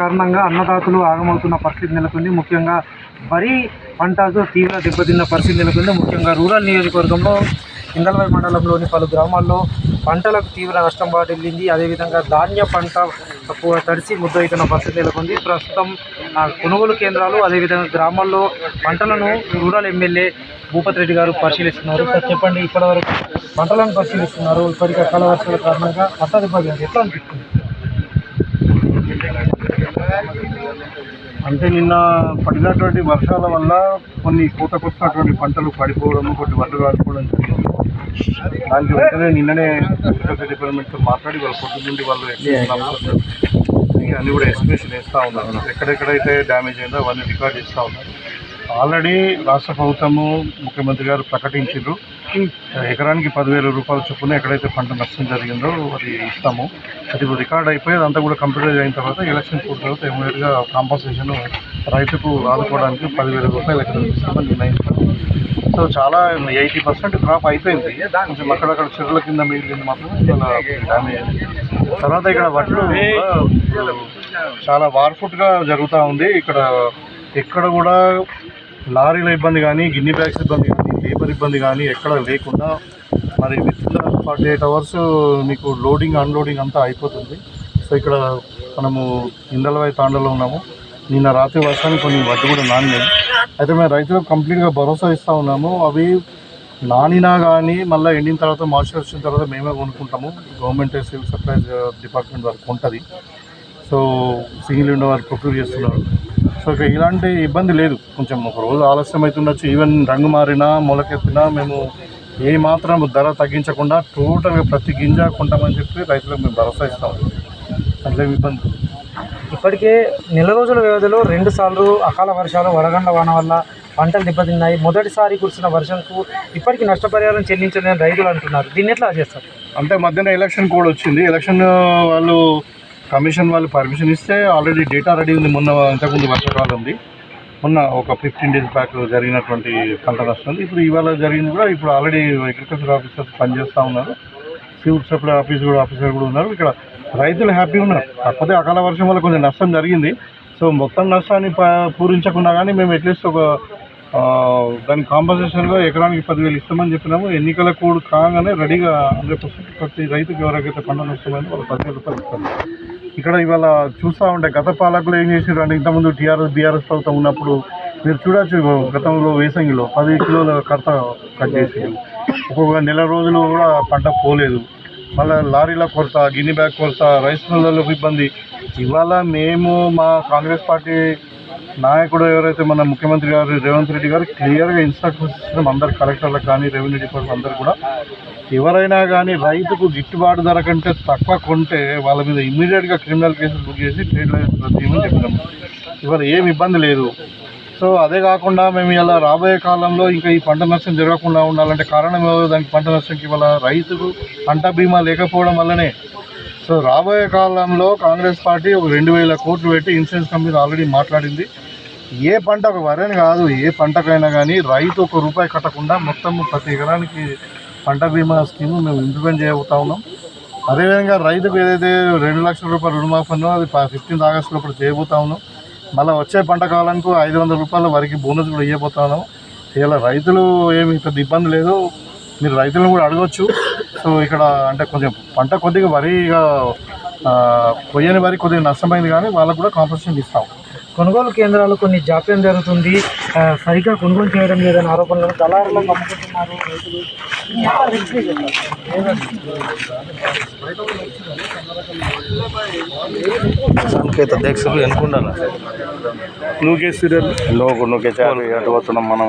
కారణంగా అన్నదాతలు ఆగమవుతున్న పరిస్థితి నెలకొంది. ముఖ్యంగా వరి పంటకు తీవ్ర దెబ్బతిన్న పరిస్థితి నెలకొంది. ముఖ్యంగా రూరల్ నియోజకవర్గంలో ఇందల్వై మండలంలోని పలు గ్రామాల్లో పంటలకు తీవ్ర నష్టం వాటిల్లింది. అదేవిధంగా ధాన్య పంట తడిసి ముద్దయితున్న పరిస్థితి నెలకొంది. ప్రస్తుతం కొనుగోలు కేంద్రాలు అదేవిధంగా గ్రామాల్లో పంటలను రూరల్ ఎమ్మెల్యే భూపతి రెడ్డి గారు పరిశీలిస్తున్నారు. చెప్పండి ఇప్పటివరకు పంటలను పరిశీలిస్తున్నారు. ఇప్పటికీ అకాల వర్షాల కారణంగా పంట దెబ్బతింది. ఎట్లా అనిపిస్తుంది? అంటే నిన్న పడినటువంటి వర్షాల వల్ల కొన్ని పూతకొచ్చినటువంటి పంటలు పడిపోవడము కొన్ని వడ్లు కాకపోవడం జరిగింది. దానికి వెంటనే నిన్ననే అగ్రికల్చర్ డిపార్ట్మెంట్తో మాట్లాడి వాళ్ళ పొద్దు నుండి వాళ్ళు అన్ని కూడా ఎస్టిమేషన్ వేస్తూ ఉన్నారు. ఎక్కడెక్కడైతే డ్యామేజ్ అయిందో అవన్నీ రికార్డ్ చేస్తూ ఉన్నారు. ఆల్రెడీ రాష్ట్ర ప్రభుత్వము ముఖ్యమంత్రి గారు ప్రకటించారు ఎకరానికి పదివేల రూపాయల చొప్పున ఎక్కడైతే పంట నష్టం జరిగిందో అది ఇస్తాము. అది ఇప్పుడు రికార్డ్ అయిపోయి అదంతా కూడా కంప్లీట్ అయిన తర్వాత ఎలక్షన్ పూర్తి తర్వాత ఇమీడియట్గా కాంపన్సేషన్ రైతుకు ఆదుకోవడానికి పదివేల రూపాయలు ఎక్కడ ఇస్తామని నిర్ణయించారు సో చాలా ఎయిటీ పర్సెంట్ క్రాప్ అయిపోయింది. కొంచెం అక్కడక్కడ చెరువుల కింద మిగిలింది మాత్రం చాలా డ్యామేజ్ అయింది. తర్వాత ఇక్కడ వడ్లు చాలా వార్ఫుట్గా జరుగుతూ ఉంది. ఇక్కడ ఎక్కడ కూడా లారీల ఇబ్బంది కానీ గిన్ని బ్యాగ్స్ ఇబ్బంది లేబర్ ఇబ్బంది కానీ ఎక్కడ లేకుండా మరి విత్ ఫార్టీ ఎయిట్ అవర్స్ మీకు లోడింగ్ అన్లోడింగ్ అంతా అయిపోతుంది. సో ఇక్కడ మనము ఇందలవాయి తాండలో ఉన్నాము. నిన్న రాత్రి వర్షానికి కొన్ని వడ్డు కూడా నానినాయి. అయితే మేము రైతులకు కంప్లీట్గా భరోసా ఇస్తూ ఉన్నాము. అవి నానినా కానీ మళ్ళీ ఎండిన తర్వాత మాయిశ్చర్ వచ్చిన తర్వాత మేమే కొనుక్కుంటాము. గవర్నమెంట్ సివిల్ సప్లైస్ డిపార్ట్మెంట్ వరకు ఉంటుంది. సో సింగిల్ విండో వారు ప్రొక్యూర్ చేస్తున్నారు. సో ఇక ఇలాంటి ఇబ్బంది లేదు. కొంచెం ఒక రోజు ఆలస్యం అవుతుండొచ్చు. ఈవెన్ రంగు మారినా మొలకెత్తినా మేము ఏ మాత్రం ధర తగ్గించకుండా టోటల్గా ప్రతి గింజ కొంటామని చెప్పి రైతులకు మేము భరోసా ఇస్తాం. అట్లే ఇబ్బంది. ఇప్పటికే నెల రోజుల వ్యవధిలో రెండు సార్లు అకాల వర్షాలు వడగండ్ల వాన వల్ల పంటలు దెబ్బతిన్నాయి. మొదటిసారి కురిసిన వర్షంకు ఇప్పటికీ నష్టపరిహారం చెల్లించలేని రైతులు అంటున్నారు. దీన్ని ఎట్లా చేస్తారు? అంటే మధ్యన ఎలక్షన్ కోడ్ వచ్చింది. ఎలక్షన్ వాళ్ళు కమిషన్ వాళ్ళు పర్మిషన్ ఇస్తే ఆల్రెడీ డేటా రెడీ ఉంది. మొన్న ఇంతకుముందు వర్షాకాలం ఉంది. మొన్న ఒక ఫిఫ్టీన్ డేస్ బ్యాక్ జరిగినటువంటి పంట నష్టం ఇప్పుడు ఇవాళ జరిగింది కూడా ఇప్పుడు ఆల్రెడీ అగ్రికల్చర్ ఆఫీసర్స్ పనిచేస్తూ ఉన్నారు. సివిల్ సప్లై ఆఫీస్ కూడా ఆఫీసర్ కూడా ఉన్నారు. ఇక్కడ రైతులు హ్యాపీ ఉన్నారు. కాకపోతే అకాల వర్షం వల్ల కొంచెం నష్టం జరిగింది. సో మొత్తం నష్టాన్ని ప- పూరించకుండా కానీ మేము అట్లీస్ట్ ఒక దాని దానికి కాంపన్సేషన్గా ఎకరానికి పదివేలు ఇస్తామని చెప్పినాము. ఎన్నికల కోడ్ కాగానే రెడీగా హండ్రెడ్ పర్సెంట్ ప్రతి రైతుకి ఎవరికైతే పంట నష్టమైందో వాళ్ళు పదివేలు రూపాయలు ఇస్తాము. ఇక్కడ ఇవాళ చూస్తూ ఉంటే గత పాలకులు ఏం చేసారు అంటే ఇంతకుముందు టీఆర్ఎస్ బీఆర్ఎస్ ప్రభుత్వం ఉన్నప్పుడు మీరు చూడొచ్చు గతంలో వేసంగిలో పది కిలోల కడత కట్ చేసి ఒక్కొక్క నెల రోజులు కూడా పంట పోలేదు. మళ్ళీ లారీల కొరత గిన్ని బ్యాగ్ కొరత రైస్ మిల్లర్లకు ఇబ్బంది. ఇవాళ మేము మా కాంగ్రెస్ పార్టీ నాయకుడు ఎవరైతే మన ముఖ్యమంత్రి గారు రేవంత్ రెడ్డి గారు క్లియర్గా ఇన్స్ట్రక్షన్స్ ఇస్తున్నాం అందరు కలెక్టర్లకు కానీ రెవెన్యూ డిపార్ట్మెంట్ అందరు కూడా ఎవరైనా కానీ రైతుకు గిట్టుబాటు ధర కంటే తక్కువ కొంటే వాళ్ళ మీద ఇమ్మీడియట్గా క్రిమినల్ కేసులు బుక్ చేసి ట్రేడ్ లైసెన్స్ రద్దు చేయమని చెప్పినాము ఇవాళ ఏమి ఇబ్బంది లేదు. సో అదే కాకుండా మేము ఇలా రాబోయే కాలంలో ఇంకా ఈ పంట నష్టం జరగకుండా ఉండాలంటే కారణం ఏదో దానికి పంట నష్టంకి ఇవాళ రైతుకు పంట బీమా లేకపోవడం వల్లనే సో రాబోయే కాలంలో కాంగ్రెస్ పార్టీ ఒక రెండు వేల కోట్లు పెట్టి ఇన్సూరెన్స్ కంపెనీ ఆల్రెడీ మాట్లాడింది. ఏ పంట ఒక వరని కాదు ఏ పంటకైనా కానీ రైతు ఒక రూపాయి కట్టకుండా మొత్తం ప్రతి ఎకరానికి పంట బీమా స్కీమ్ మేము ఇంప్లిమెంట్ చేయబోతా ఉన్నాం. అదేవిధంగా రైతుకు ఏదైతే రెండు లక్షల రూపాయలు రుణమాఫీ ఉందో అది ఫిఫ్టీన్త్ ఆగస్టులో ఇప్పుడు చేయబోతా ఉన్నాం. మళ్ళీ వచ్చే పంట కాలానికి ఐదు వందల రూపాయల వరకు బోనస్ కూడా ఇవ్వబోతా ఉన్నాం. ఇలా రైతులు ఏమి పెద్ద ఇబ్బంది లేదు. మీరు రైతులను కూడా అడగొచ్చు. సో ఇక్కడ అంటే కొంచెం పంట కొద్దిగా వరిగా కొయ్యని వరి కొద్దిగా నష్టమైంది కానీ వాళ్ళకు కూడా కాంపన్సేషన్ ఇస్తాం. కొనుగోలు కేంద్రాలు కొన్ని జాప్యం జరుగుతుంది. సరిగ్గా కొనుగోలు చేయడం లేదని ఆరోపణలు చేస్తారు? సంకేత అధ్యక్షులు ఎన్నుకుండాలి లోకు నువ్వు అటు పోతున్నాం మనం.